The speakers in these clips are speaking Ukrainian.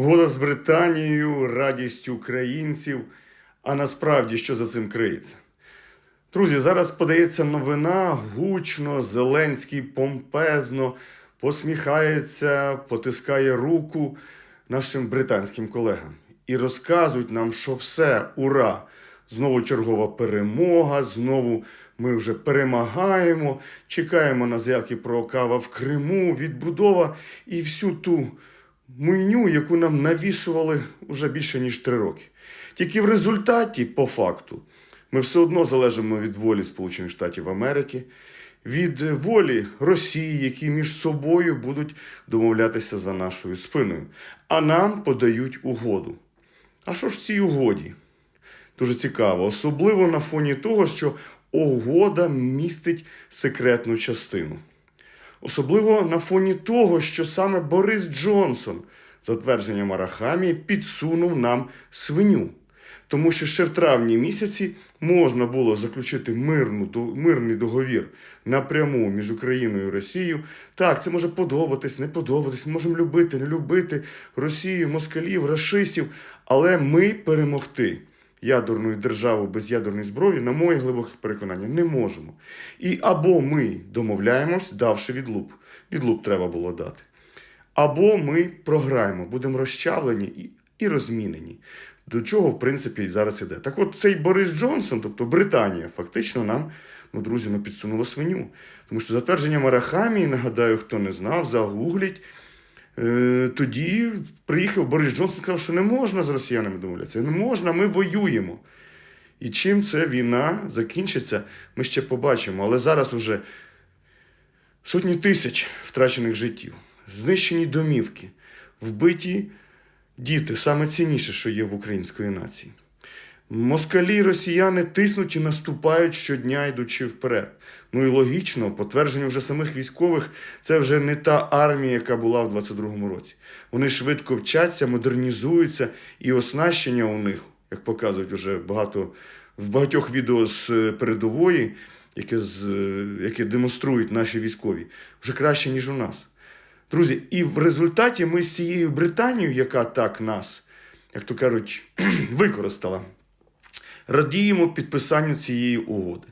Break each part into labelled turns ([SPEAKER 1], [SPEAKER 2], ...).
[SPEAKER 1] З Британією, радість українців. А насправді що за цим криється? Друзі, зараз подається новина гучно, Зеленський помпезно посміхається, потискає руку нашим британським колегам і розказують нам, що все, ура! Знову чергова перемога, знову ми вже перемагаємо, чекаємо на заявки про кава в Криму, відбудова і всю ту муйню, яку нам навішували вже більше ніж три роки. Тільки в результаті, по факту, ми все одно залежимо від волі Сполучених Штатів Америки, від волі Росії, які між собою будуть домовлятися за нашою спиною. А нам подають угоду. А що ж в цій угоді? Дуже цікаво, особливо на фоні того, що угода містить секретну частину. Особливо на фоні того, що саме Борис Джонсон, за твердженням Арахамії, підсунув нам свиню. Тому що ще в травні місяці можна було заключити мирну, мирний договір напряму між Україною і Росією. Так, це може подобатись, не подобатись. Можемо любити, не любити Росію, москалів, расистів, але ми перемогти ядерну державу без ядерної зброї, на моє глибоке переконання, не можемо. І або ми домовляємось, давши відлуп. Відлуп треба було дати. Або ми програємо, будемо розчавлені і, і розмінені. До чого, в принципі, зараз іде. Так от цей Борис Джонсон, тобто Британія, фактично нам, ну, друзі, ми підсунула свиню. Тому що за твердженням Арахамії, нагадаю, хто не знав, загугліть. Е, тоді приїхав Борис Джонсон сказав, що не можна з росіянами домовлятися. Не можна, ми воюємо. І чим ця війна закінчиться, ми ще побачимо. Але зараз уже сотні тисяч втрачених життів, знищені домівки, вбиті діти саме цінніше, що є в української нації. Москалі росіяни тиснуть і наступають щодня, йдучи вперед. Ну і логічно, потвердження вже самих військових, це вже не та армія, яка була в 22-му році. Вони швидко вчаться, модернізуються, і оснащення у них, як показують вже багато в багатьох відео з е, передової, яке, з, е, яке демонструють наші військові, вже краще, ніж у нас. Друзі, і в результаті ми з цією Британією, яка так нас, як то кажуть, використала, радіємо підписанню цієї угоди,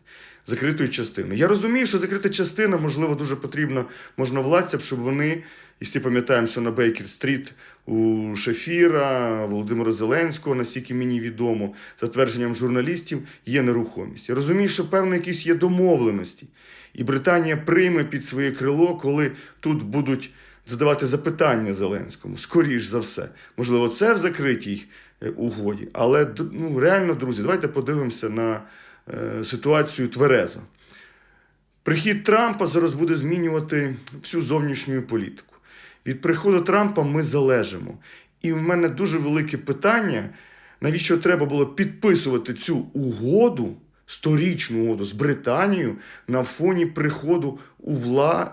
[SPEAKER 1] закритої частини. Я розумію, що закрита частина, можливо, дуже потрібна можновладцям, щоб вони, і всі пам'ятаємо, що на Бейкер-стріт у Шефіра, Володимира Зеленського, наскільки мені відомо, за твердженням журналістів, є нерухомість. Я розумію, що певно якісь є домовленості. І Британія прийме під своє крило, коли тут будуть задавати запитання Зеленському. Скоріш за все. Можливо, це в закритій угоді. Але ну, реально, друзі, давайте подивимося на е, ситуацію тверезо. Прихід Трампа зараз буде змінювати всю зовнішню політику. Від приходу Трампа ми залежимо. І в мене дуже велике питання, навіщо треба було підписувати цю угоду, сторічну угоду з Британією на фоні приходу у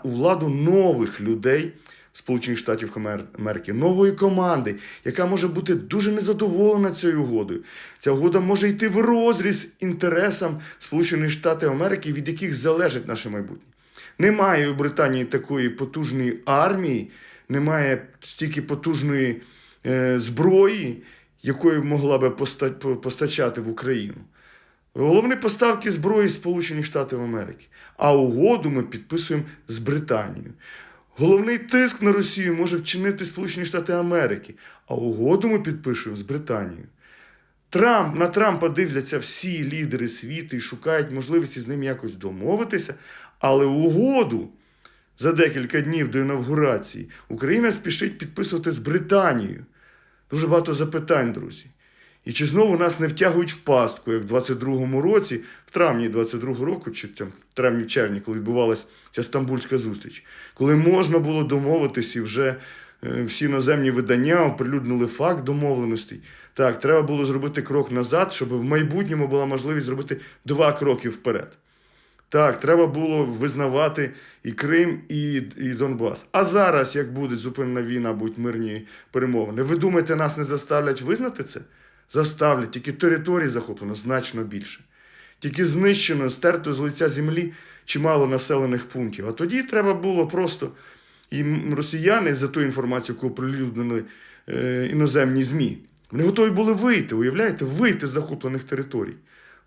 [SPEAKER 1] владу нових людей Сполучених Штатів Америки, нової команди, яка може бути дуже незадоволена цією угодою. Ця угода може йти в розріз інтересам Сполучених Штатів Америки, від яких залежить наше майбутнє. Немає у Британії такої потужної армії, немає стільки потужної е, зброї, якою могла би постачати в Україну. Головні поставки зброї Сполучених Штатів Америки. А угоду ми підписуємо з Британією. Головний тиск на Росію може вчинити Сполучені Штати Америки, а угоду ми підпишемо з Британією. Трамп, на Трампа дивляться всі лідери світу і шукають можливості з ним якось домовитися, але угоду за декілька днів до інавгурації Україна спішить підписувати з Британією. Дуже багато запитань, друзі. І чи знову нас не втягують в пастку, як в 22-му році, в травні 22-го року, чи там в травні-червні, коли відбувалася ця стамбульська зустріч, коли можна було домовитись і вже е, всі іноземні видання оприлюднили факт домовленостей. Так, треба було зробити крок назад, щоб в майбутньому була можливість зробити два кроки вперед. Так, треба було визнавати і Крим, і, і Донбас. А зараз, як буде зупинена війна, будуть мирні перемовини, ви думаєте, нас не заставлять визнати це? Заставлять, тільки території захоплено значно більше. Тільки знищено, стерто з лиця землі чимало населених пунктів. А тоді треба було просто І росіяни за ту інформацію, яку оприлюднили е, іноземні ЗМІ, вони готові були вийти, уявляєте, вийти з захоплених територій.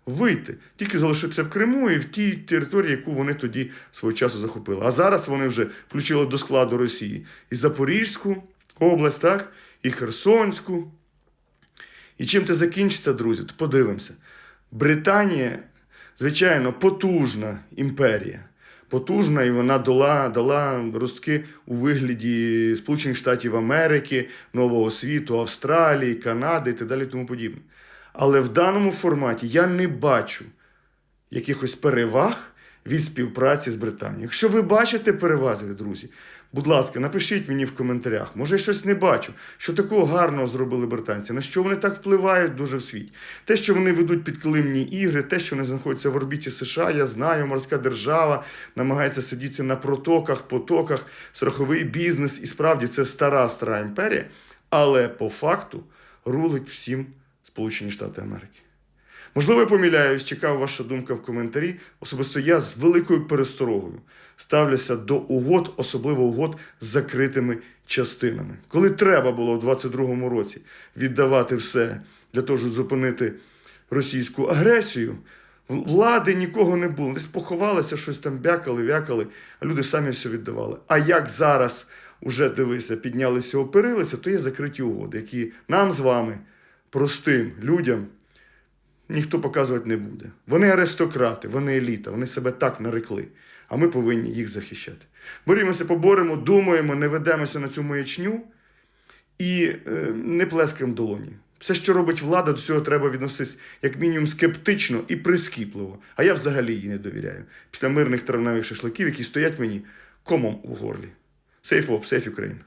[SPEAKER 1] Вийти, тільки залишитися в Криму і в тій території, яку вони тоді свого часу захопили. А зараз вони вже включили до складу Росії і Запорізьку область, так, і Херсонську. І чим це закінчиться, друзі, то подивимося. Британія, звичайно, потужна імперія. Потужна, і вона дала, дала ростки у вигляді Сполучених Штатів Америки, Нового світу, Австралії, Канади і так далі, тому подібне. Але в даному форматі я не бачу якихось переваг від співпраці з Британією. Якщо ви бачите переваги, друзі, будь ласка, напишіть мені в коментарях. Може, я щось не бачу, що такого гарного зробили британці, на що вони так впливають дуже в світі. Те, що вони ведуть підкилимні ігри, те, що вони знаходяться в орбіті США, я знаю, морська держава намагається сидіти на протоках, потоках, страховий бізнес. І справді це стара стара імперія, але по факту рулить всім Сполучені Штати Америки. Можливо, я помиляюсь, чекав ваша думка в коментарі. Особисто я з великою пересторогою ставлюся до угод, особливо угод з закритими частинами. Коли треба було в 22-му році віддавати все для того, щоб зупинити російську агресію, влади нікого не було. Десь поховалися, щось там бякали, вякали, а люди самі все віддавали. А як зараз уже дивися, піднялися, опирилися, то є закриті угоди, які нам з вами, простим людям, ніхто показувати не буде. Вони аристократи, вони еліта, вони себе так нарекли, а ми повинні їх захищати. Борімося, поборемо, думаємо, не ведемося на цю маячню і е, не плескаємо долоні. Все, що робить влада, до цього треба відноситись як мінімум скептично і прискіпливо. А я взагалі їй не довіряю. Після мирних травневих шашликів, які стоять мені комом у горлі. Сейф оп, сейф Україна.